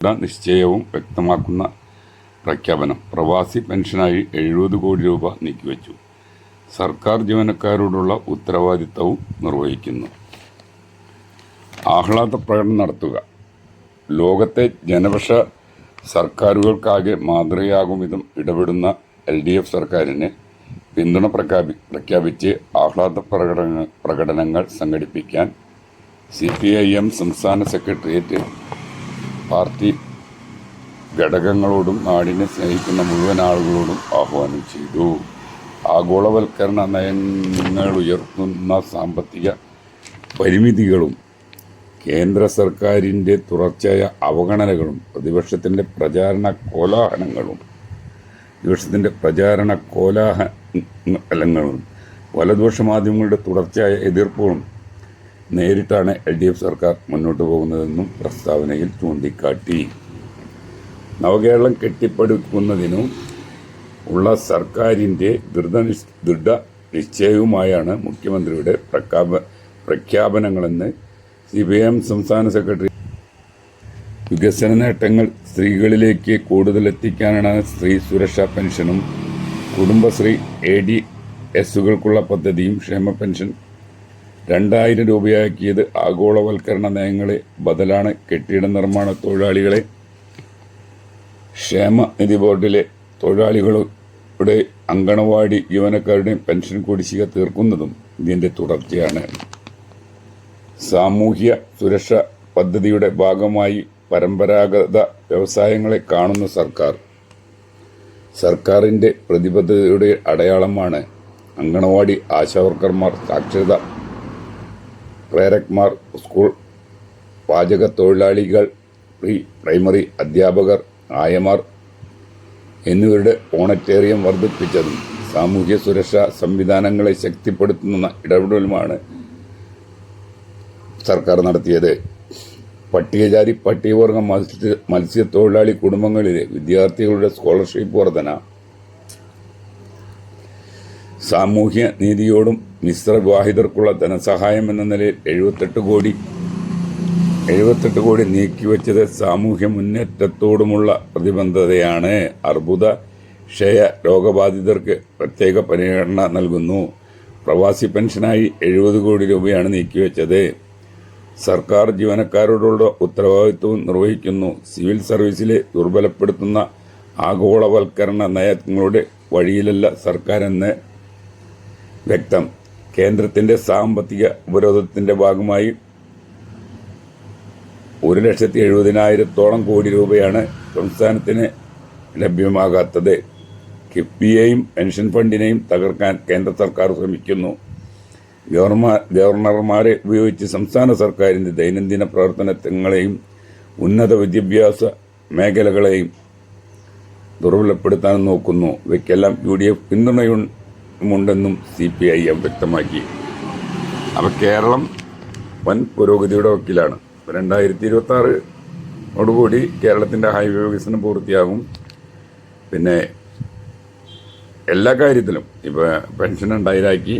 നിശ്ചയവും വ്യക്തമാക്കുന്ന പ്രഖ്യാപനം പ്രവാസി പെൻഷനായി എഴുപത് കോടി രൂപ നീക്കിവെച്ചു. സർക്കാർ ജീവനക്കാരോടുള്ള ഉത്തരവാദിത്തവും നിർവഹിക്കുന്നു. ആഹ്ലാദ പ്രകടനം നടത്തുക. ലോകത്തെ ജനപക്ഷ സർക്കാരുകൾക്കാകെ മാതൃകയാകും വിധം ഇടപെടുന്ന എൽ ഡി എഫ് സർക്കാരിന് പിന്തുണ പ്രഖ്യാപി പ്രഖ്യാപിച്ച് ആഹ്ലാദ പ്രകടന പ്രകടനങ്ങൾ സംഘടിപ്പിക്കാൻ സി പി ഐ എം സംസ്ഥാന സെക്രട്ടേറിയറ്റ് പാർട്ടി ഘടകങ്ങളോടും നാടിനെ സ്നേഹിക്കുന്ന മുഴുവൻ ആളുകളോടും ആഹ്വാനം ചെയ്തു. ആഗോളവൽക്കരണ നയങ്ങൾ ഉയർത്തുന്ന സാമ്പത്തിക പരിമിതികളും കേന്ദ്ര സർക്കാരിന്റെ തുടർച്ചയായ അവഗണനകളും പ്രതിപക്ഷത്തിന്റെ പ്രചാരണ കോലാഹലങ്ങളും പ്രതിപക്ഷത്തിന്റെ പ്രചാരണ കോലാഹലങ്ങളും വലതുപക്ഷ മാധ്യമങ്ങളുടെ തുടർച്ചയായ എതിർപ്പുകളും നേരിട്ടാണ് എൽ ഡി എഫ് സർക്കാർ മുന്നോട്ട് പോകുന്നതെന്നും പ്രസ്താവനയിൽ ചൂണ്ടിക്കാട്ടി. നവകേരളം കെട്ടിപ്പടുക്കുന്നതിനും ഉള്ള സർക്കാരിന്റെ ദൃഢനിഷ് ദൃഢ നിശ്ചയവുമായാണ് മുഖ്യമന്ത്രിയുടെ പ്രഖ്യാപ പ്രഖ്യാപനങ്ങളെന്ന് സി പി എം സംസ്ഥാന സെക്രട്ടറി. വികസന നേട്ടങ്ങൾ സ്ത്രീകളിലേക്ക് കൂടുതൽ എത്തിക്കാനാണ് സ്ത്രീ സുരക്ഷാ പെൻഷനും കുടുംബശ്രീ എ ഡി എസുകൾക്കുള്ള പദ്ധതിയും ക്ഷേമ പെൻഷൻ രണ്ടായിരം രൂപയാക്കിയത് ആഗോളവൽക്കരണ നയങ്ങളെ ബദലാണ് കെട്ടിട നിർമ്മാണ തൊഴിലാളികളെ. ക്ഷേമ നിധി ബോർഡിലെ തൊഴിലാളികളുടെ അങ്കണവാടി ജീവനക്കാരുടെയും പെൻഷൻ കുടിശ്ശിക തീർക്കുന്നതും ഇതിന്റെ തുടർച്ചയാണ്. സാമൂഹ്യ സുരക്ഷ പദ്ധതിയുടെ ഭാഗമായി പരമ്പരാഗത വ്യവസായങ്ങളെ കാണുന്ന സർക്കാർ. സർക്കാരിന്റെ പ്രതിബദ്ധതയുടെ അടയാളമാണ് അങ്കണവാടി ആശാവർക്കർമാർ സാക്ഷരത പ്രേരക്മാർ സ്കൂൾ പാചക തൊഴിലാളികൾ പ്രീ പ്രൈമറി അധ്യാപകർ ആയമാർ എന്നിവരുടെ ഓണറ്റേറിയം വർദ്ധിപ്പിച്ചതും സാമൂഹ്യ സുരക്ഷാ സംവിധാനങ്ങളെ ശക്തിപ്പെടുത്തുന്ന ഇടപെടലുമാണ് സർക്കാർ നടത്തിയത്. പട്ടികജാതി പട്ടികവർഗ മത്സ്യ മത്സ്യത്തൊഴിലാളി കുടുംബങ്ങളിലെ വിദ്യാർത്ഥികളുടെ സ്കോളർഷിപ്പ് വർധന സാമൂഹ്യ നീതിയോടും മിശ്ര വിവാഹിതർക്കുള്ള ധനസഹായം എന്ന നിലയിൽ എഴുപത്തെട്ട് കോടി എഴുപത്തെട്ട് കോടി നീക്കിവെച്ചത് സാമൂഹ്യ മുന്നേറ്റത്തോടുമുള്ള പ്രതിബദ്ധതയാണ് അർബുദ ക്ഷയ രോഗബാധിതർക്ക് പ്രത്യേക പരിഗണന നൽകുന്നു. പ്രവാസി പെൻഷനായി എഴുപത് കോടി രൂപയാണ് നീക്കിവെച്ചത് സർക്കാർ ജീവനക്കാരോടുള്ള ഉത്തരവാദിത്വവും നിർവഹിക്കുന്നു. സിവിൽ സർവീസിലെ ദുർബലപ്പെടുത്തുന്ന ആഗോളവൽക്കരണ നയങ്ങളുടെ വഴിയിലല്ല സർക്കാരെന്ന് വ്യക്തം. കേന്ദ്രത്തിന്റെ സാമ്പത്തിക ഉപരോധത്തിന്റെ ഭാഗമായി ഒരു ലക്ഷത്തി എഴുപതിനായിരത്തോളം കോടി രൂപയാണ് സംസ്ഥാനത്തിന് ലഭ്യമാകാത്തത്. കിഫ്ബിയെയും പെൻഷൻ ഫണ്ടിനെയും തകർക്കാൻ കേന്ദ്ര സർക്കാർ ശ്രമിക്കുന്നു. ഗവർണ ഗവർണർമാരെ ഉപയോഗിച്ച് സംസ്ഥാന സർക്കാരിന്റെ ദൈനംദിന പ്രവർത്തനങ്ങളെയും ഉന്നത വിദ്യാഭ്യാസ മേഖലകളെയും ദുർബലപ്പെടുത്താൻ നോക്കുന്നു. ഇവയ്ക്കെല്ലാം യു ഡി എഫ് പിന്തുണയുമുണ്ടെന്നും സി പി ഐ എം വ്യക്തമാക്കി. അപ്പോൾ കേരളം വൻ പുരോഗതിയുടെ വക്കിലാണ്. രണ്ടായിരത്തി ഇരുപത്തി ആറോടുകൂടി കേരളത്തിന്റെ ഹൈവേ വികസനം പൂർത്തിയാകും. പിന്നെ എല്ലാ കാര്യത്തിലും ഇപ്പോൾ പെൻഷൻ രണ്ടായിരമാക്കി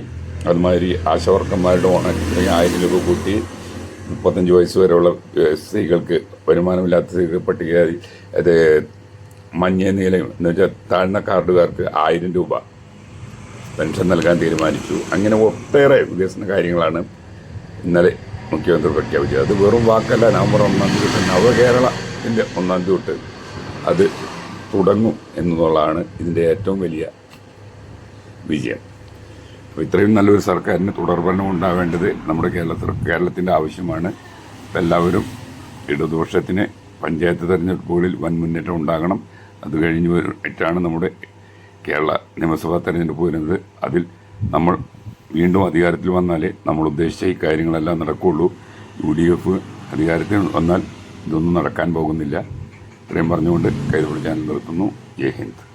അതുമാതിരി ആശവർക്കന്മാരുടെ ഓണ ആയിരം രൂപ കൂട്ടി മുപ്പത്തഞ്ച് വയസ്സ് വരെയുള്ള സ്ത്രീകൾക്ക് വരുമാനമില്ലാത്ത സ്ത്രീകൾ പട്ടിക അത് മഞ്ഞ നീല എന്ന് വെച്ചാൽ താഴ്ന്ന കാർഡുകാർക്ക് ആയിരം രൂപ. പെൻഷൻ നൽകാൻ തീരുമാനിച്ചു. അങ്ങനെ ഒട്ടേറെ വികസന കാര്യങ്ങളാണ് ഇന്നലെ മുഖ്യമന്ത്രി പ്രഖ്യാപിച്ചത്. അത് വെറും വാക്കല്ല നവംബർ ഒന്നാം തീയതി തൊട്ട് നവകേരളത്തിന്റെ ഒന്നാം തീയതി തൊട്ട് അത് തുടങ്ങും എന്നുള്ളതാണ് ഇതിന്റെ ഏറ്റവും വലിയ വിജയം. അപ്പോൾ ഇത്രയും നല്ലൊരു സർക്കാരിന് തുടർഭരണം ഉണ്ടാവേണ്ടത് നമ്മുടെ കേരളത്തിൽ കേരളത്തിന്റെ ആവശ്യമാണ്. എല്ലാവരും ഇടതുപക്ഷത്തിന് പഞ്ചായത്ത് തെരഞ്ഞെടുപ്പുകളിൽ വൻ മുന്നേറ്റം ഉണ്ടാകണം. അത് കഴിഞ്ഞ് വന്നിട്ടാണ് നമ്മുടെ കേരള നിയമസഭാ തെരഞ്ഞെടുപ്പ് വരുന്നത് അതിൽ നമ്മൾ വീണ്ടും അധികാരത്തിൽ വന്നാലേ നമ്മൾ ഉദ്ദേശിച്ച ഈ കാര്യങ്ങളെല്ലാം നടക്കുകയുള്ളൂ യു ഡി എഫ് അധികാരത്തിൽ വന്നാൽ ഇതൊന്നും നടക്കാൻ പോകുന്നില്ല. ഇത്രയും പറഞ്ഞുകൊണ്ട് കൈതൊഴിൽ ചാനൽ നിർത്തുന്നു. ജയ് ഹിന്ദ്.